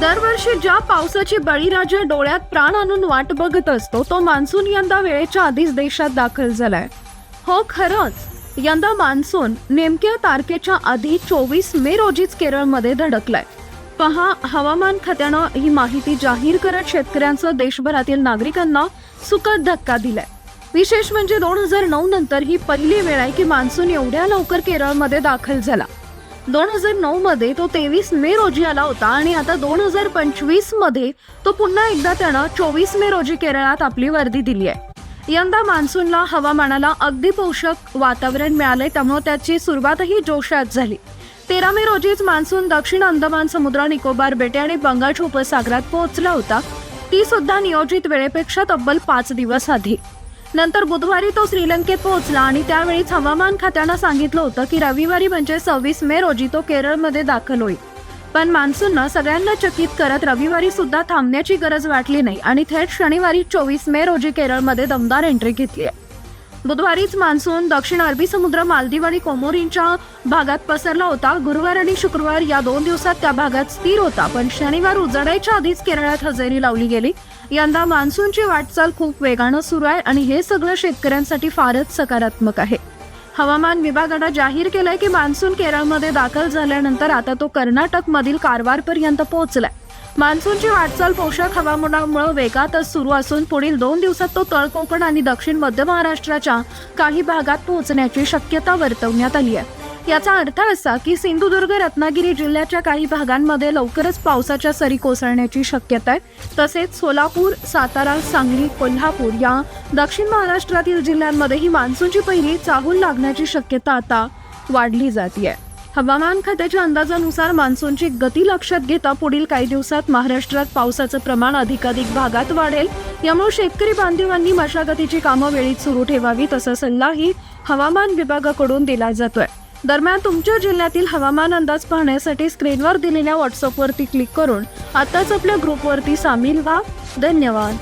दरवर्षी ज्या पावसाची बळीराजा डोळ्यात प्राण आणून वाट बघत असतो तो मान्सून यंदा वेळेच्या आधीच देशात दाखल झालाय. हो खरंच. यंदा मान्सून नेमक्या तारखेच्या आधी चोवीस मे रोजीच केरळमध्ये धडकलाय. पहा हवामान खात्यानं ही माहिती जाहीर करत शेतकऱ्यांचं देशभरातील नागरिकांना सुखद धक्का दिलाय. विशेष म्हणजे दोन हजार नऊ नंतर ही पहिली वेळ आहे की मान्सून एवढ्या लवकर केरळमध्ये दाखल झाला. दोन हजार नऊ मध्ये तो तेवीस मे रोजी आला होता आणि आता दोन हजार पंचवीसमध्ये तो पुन्हा एकदा त्यानं चोवीस मे रोजी केरळात आपली वर्दी दिली आहे. यंदा मान्सूनला हवामानाला अगदी पोषक वातावरण मिळाले त्यामुळे त्याची सुरुवातही जोशात झाली. तेरा मे रोजीच मान्सून दक्षिण अंदमान समुद्र निकोबार बेटे आणि बंगालच्या उपसागरात पोहोचला होता. ती सुद्धा नियोजित वेळेपेक्षा तब्बल पाच दिवस आधी. नंतर बुधवारी तो श्रीलंकेत पोहोचला आणि त्यावेळीच हवामान खात्यानं सांगितलं होतं की रविवारी म्हणजे सव्वीस मे रोजी तो केरळमध्ये दाखल होईल. पण मान्सूननं सगळ्यांना चकित करत रविवारी सुद्धा थांबण्याची गरज वाटली नाही आणि थेट शनिवारी चोवीस मे रोजी केरळमध्ये दमदार एंट्री घेतली आहे. बुधवारीच मान्सून दक्षिण अरबी समुद्र मालदीव आणि कोमोरींच्या भागात पसरला होता. गुरुवार आणि शुक्रवार या दोन दिवसात त्या भागात स्थिर होता पण शनिवार उजडायच्या आधीच केरळात हजेरी लावली गेली. यंदा मान्सूनची वाटचाल खूप वेगानं सुरू आहे आणि हे सगळं शेतकऱ्यांसाठी फारच सकारात्मक आहे. हवामान विभागानं जाहीर केलंय की मान्सून केरळमध्ये दाखल झाल्यानंतर आता तो कर्नाटकमधील कारवारपर्यंत पोहोचलाय. मान्सूनची वाटचाल पोषक हवामानामुळे वेगातच सुरू असून पुढील दोन दिवसात तो तळ कोकण आणि दक्षिण मध्य महाराष्ट्राच्या काही भागात पोहोचण्याची शक्यता वर्तवण्यात आली आहे. याचा अर्थ असा की सिंधुदुर्ग रत्नागिरी जिल्ह्याच्या काही भागांमध्ये लवकरच पावसाच्या सरी कोसळण्याची शक्यता आहे. तसेच सोलापूर सातारा सांगली कोल्हापूर या दक्षिण महाराष्ट्रातील जिल्ह्यांमध्येही मान्सूनची पहिली चाहूल लागण्याची शक्यता आता वाढली जाते हवामान खात्याच्या अंदाजानुसार मान्सूनची गती लक्षात घेता पुढील काही दिवसात महाराष्ट्रात पावसाचं प्रमाण अधिकाधिक भागात वाढेल. यामुळे शेतकरी बांधवांनी मशागतीची कामं वेळीत सुरू ठेवावी तसा सल्लाही हवामान विभागाकडून दिला जातोय. दरम्यान तुमच्या जिल्ह्यातील हवामान अंदाज पाहण्यासाठी स्क्रीनवर दिलेल्या व्हॉट्सअपवरती क्लिक करून आताच आपल्या ग्रुपवरती सामील व्हा. धन्यवाद.